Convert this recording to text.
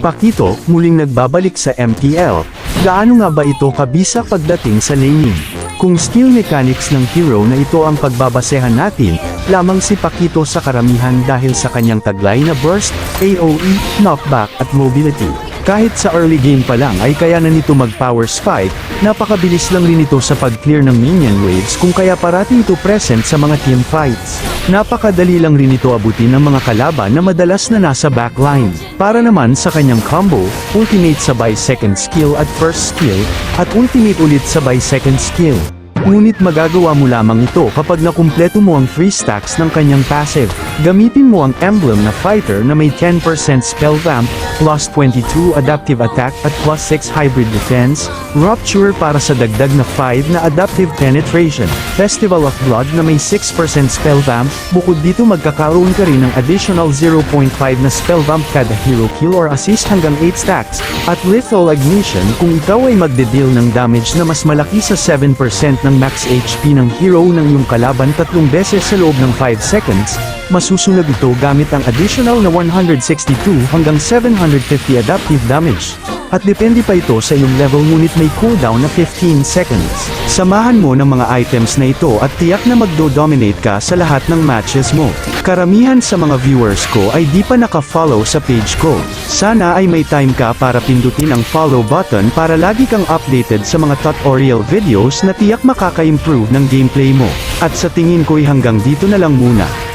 Pakito, muling nagbabalik sa MPL. Gaano nga ba ito kabisa pagdating sa laning? Kung skill mechanics ng hero na ito ang pagbabasehan natin, lamang si Pakito sa karamihan dahil sa kanyang taglay na burst, AoE, knockback at mobility. Kahit sa early game pa lang ay kaya na nito mag-power spike, napakabilis lang rin ito sa pag-clear ng minion waves kung kaya parati ito present sa mga team fights. Napakadali lang rin ito abutin ng mga kalaban na madalas na nasa backline. Para naman sa kanyang combo, ultimate sabay second skill at first skill, at ultimate ulit sabay second skill. Ngunit magagawa mo lamang ito kapag nakumpleto mo ang 3 stacks ng kanyang passive. Gamitin mo ang emblem na fighter na may 10% spell vamp, plus 22 adaptive attack at plus 6 hybrid defense, rupture para sa dagdag na 5 na adaptive penetration, festival of blood na may 6% spell vamp, bukod dito magkakaroon ka rin ng additional 0.5 na spell vamp kada hero kill or assist hanggang 8 stacks, at lethal ignition kung ikaw ay magde-deal ng damage na mas malaki sa 7% ng max HP ng hero ng iyong kalaban tatlong beses sa loob ng 5 seconds, masusunod ito gamit ang additional na 162 hanggang 750 adaptive damage. At depende pa ito sa iyong level ngunit may cooldown na 15 seconds. Samahan mo ng mga items na ito at tiyak na magdo-dominate ka sa lahat ng matches mo. Karamihan sa mga viewers ko ay di pa naka-follow sa page ko. Sana ay may time ka para pindutin ang follow button para lagi kang updated sa mga tutorial videos na tiyak makaka-improve ng gameplay mo. At sa tingin ko'y hanggang dito na lang muna.